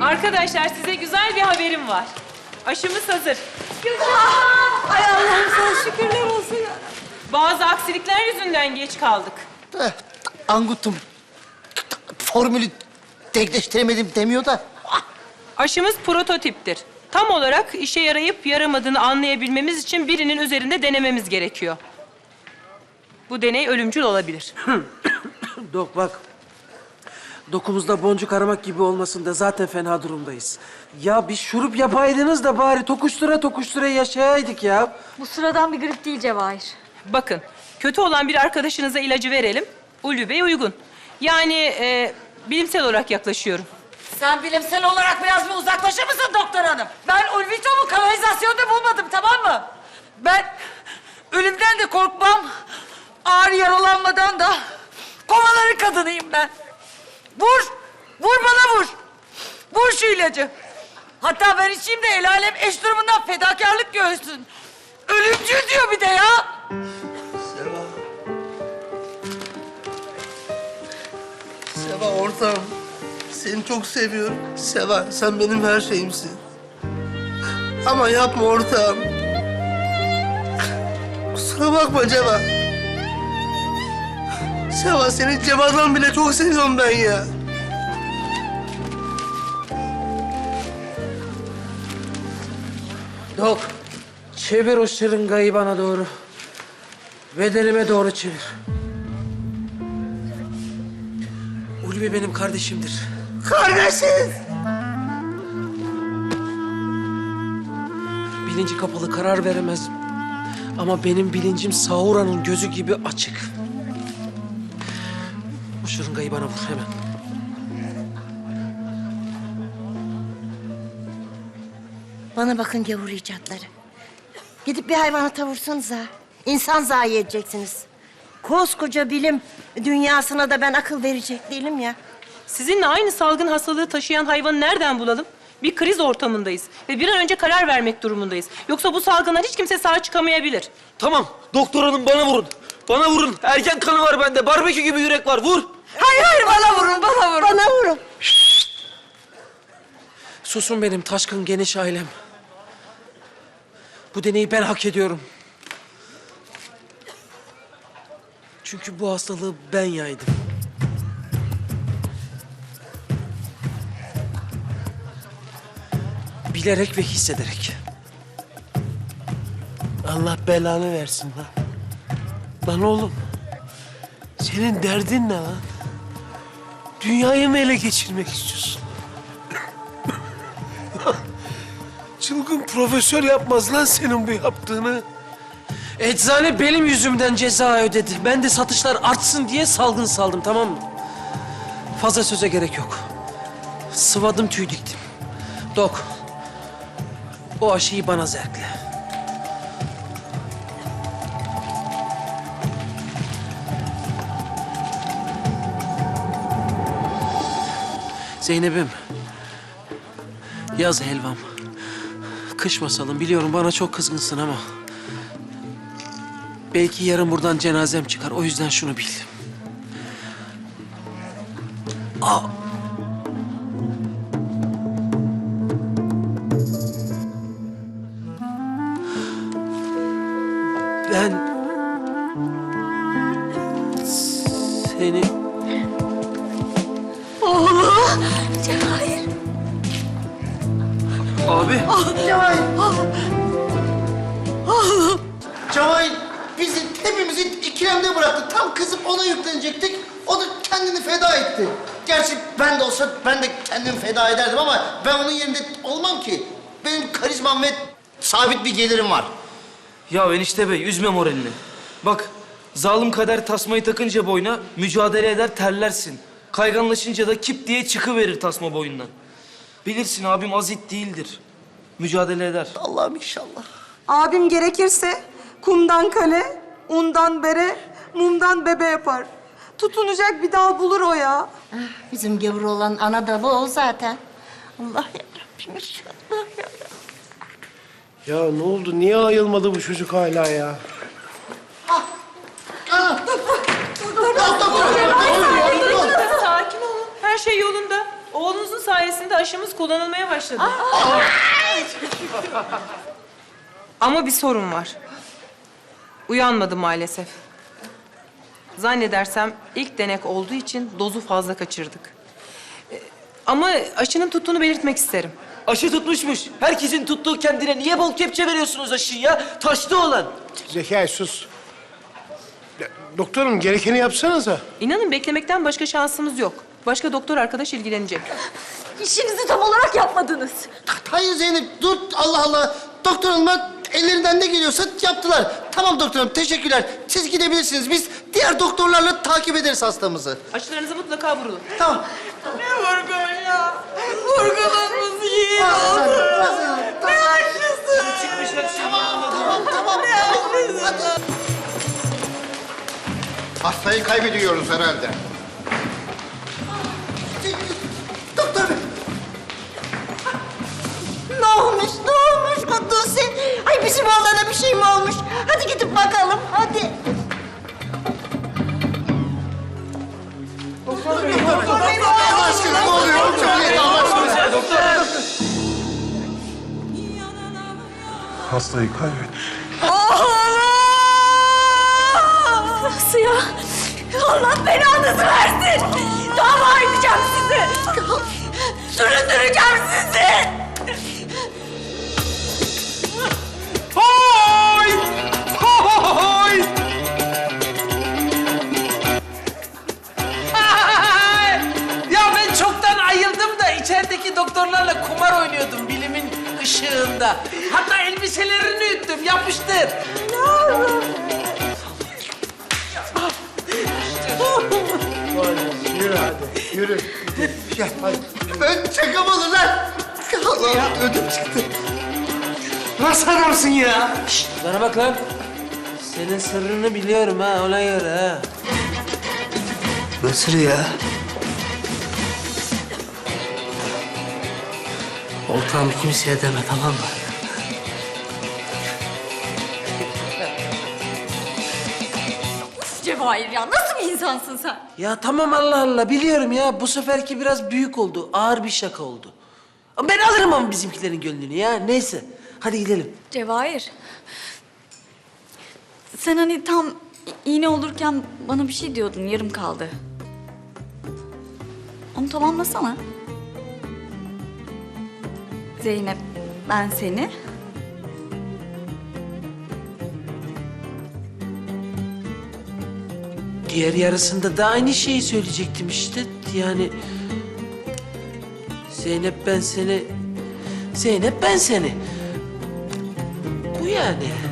Arkadaşlar size güzel bir haberim var. Aşımız hazır. Ay Allah'ım sana şükürler olsun ya. Bazı aksilikler yüzünden geç kaldık. Eh, Angutum. Formülü denkleştiremedim demiyor da. Aşımız prototiptir. Tam olarak işe yarayıp yaramadığını anlayabilmemiz için birinin üzerinde denememiz gerekiyor. Bu deney ölümcül olabilir. Dok bak. Dokumuzda boncuk aramak gibi olmasın da zaten fena durumdayız. Ya bir şurup yapaydınız da bari tokuştura tokuştura yaşayaydık ya. Bu sıradan bir grip değil Cevahir. Bakın, kötü olan bir arkadaşınıza ilacı verelim. Ulvi Bey uygun. Yani e, bilimsel olarak yaklaşıyorum. Sen bilimsel olarak biraz bir uzaklaşır mısın doktor hanım? Ben Ulvito'mu kanalizasyonda bulmadım tamam mı? Ben ölümden de korkmam. Ağır yaralanmadan da kovaların kadınıyım ben. Vur, vur bana vur. Vur şu ilacı. Hatta ben içeyim de el alem eş durumundan fedakarlık göğsün. Ölümcül diyor bir de ya. Seva. Seva ortağım. Seni çok seviyorum. Seva sen benim her şeyimsin. Ama yapma ortağım. Kusura bakma Ceva. Seva seni Ceva'dan bile çok seviyorum ben ya. Dok, çevir o şırıngayı bana doğru. Bedenime doğru çevir. Ulvi benim kardeşimdir. Kardeşiz. Bilinci kapalı karar veremez. Ama benim bilincim Saura'nın gözü gibi açık. O şırıngayı bana vur hemen. Bana bakın gavur icatları. Gidip bir hayvanata vursanıza. İnsan zayi edeceksiniz. Koskoca bilim dünyasına da ben akıl verecek değilim ya. Sizinle aynı salgın hastalığı taşıyan hayvanı nereden bulalım? Bir kriz ortamındayız ve bir an önce karar vermek durumundayız. Yoksa bu salgından hiç kimse sağ çıkamayabilir. Tamam, doktor hanım bana vurun. Bana vurun. Erken kanı var bende. Barbekü gibi yürek var. Vur. Hayır hayır bana vurun bana vurun. Bana vurun. Susun benim taşkın geniş ailem. Bu deneyi ben hak ediyorum. Çünkü bu hastalığı ben yaydım. Bilerek ve hissederek. Allah belanı versin lan. Lan oğlum. Senin derdin ne lan? Dünyayı mı ele geçirmek istiyorsun? Çılgın profesör yapmaz lan senin bu yaptığını. Eczane benim yüzümden ceza ödedi. Ben de satışlar artsın diye salgın saldım tamam mı? Fazla söze gerek yok. Sıvadım tüy diktim. Dok. O aşıyı bana zevkle. Zeynep'im. Yaz helvam. Kış masalım. Biliyorum bana çok kızgınsın ama... Belki yarın buradan cenazem çıkar. O yüzden şunu bil. Ben... Seni... Cevahir. Abi. Cevahir bizi hepimizi ikilemde bıraktı. Tam kızıp ona yüklenecektik. O da kendini feda etti. Gerçi ben de olsa ben de kendimi feda ederdim ama ben onun yerinde olmam ki. Benim karizmam ve sabit bir gelirim var. Ya enişte bey üzme moralini. Bak zalim kader tasmayı takınca boyuna mücadele eder terlersin. Kayganlaşınca da kip diye çıkıverir tasma boyundan. Bilirsin abim azit değildir. Mücadele eder. Allah'ım inşallah. Abim gerekirse kumdan kale, undan bere, mumdan bebe yapar. Tutunacak bir dal bulur o ya. Ah, Bizim gavur olan ana da bu o zaten. Allah yarabbim inşallah ya. Ya ne oldu? Niye ayılmadı bu çocuk hala ya? Sakin olun. Her şey yolunda. Oğlunuzun sayesinde aşımız kullanılmaya başladı. Ama bir sorun var. Uyanmadı maalesef. Zannedersem ilk denek olduğu için dozu fazla kaçırdık. Ee, Ama aşının tuttuğunu belirtmek isterim. Aşı tutmuşmuş. Herkesin tuttuğu kendine niye bol kepçe veriyorsunuz aşıyı ya? Taşlı olan. Zekai sus. Ya, Doktorum gerekeni yapsanıza. İnanın beklemekten başka şansımız yok. Başka doktor arkadaş ilgilenecek. İşinizi tam olarak yapmadınız. Hayır Zeynep dur Allah Allah. Doktor hanıma ellerinden ne geliyorsa yaptılar. Tamam doktorum teşekkürler. Siz gidebilirsiniz. Biz diğer doktorlarla takip ederiz hastamızı. Aşılarınızı mutlaka vurulun. Tamam. Ne vurgun ya? Vurgunumuz iyi Tamam, oldu. tamam, Ne aşısı? tamam, tamam. Ne aşısı? Hastayı kaybediyoruz herhalde. Bir şey mi olmuş? Hadi gidip bakalım, hadi. Allah aşkına ne oluyor? Çok iyi Allah aşkına. Hastayı kaybettik. Nasıl ya? Allah belanızı versin. Dava edeceğim sizi. Süründüreceğim sizi. İçerideki doktorlarla kumar oynuyordum bilimin ışığında. Hatta elbiselerini üttüm, yapıştır. Yürü hadi, yürü. Gel hadi. Ben çakamadım lan. Allah'ım ödüm çıktı. Nasıl adamsın ya? Bana bak lan. Senin sırrını biliyorum ha, ona göre ha. Nasıl ya? Oltam kimseye deme tamam mı? Cevahir ya nasıl bir insansın sen? Ya tamam Allah Allah biliyorum ya. Bu seferki biraz büyük oldu. Ağır bir şaka oldu. Ama Ben alırım ama bizimkilerin gönlünü ya. Neyse. Hadi gidelim. Cevahir. Sen hani tam iğne olurken bana bir şey diyordun yarım kaldı. Onu tamamlasana. Zeynep ben seni. Diğer yarısında da aynı şeyi söyleyecektim işte. Yani... Zeynep ben seni... Zeynep ben seni. Bu yani.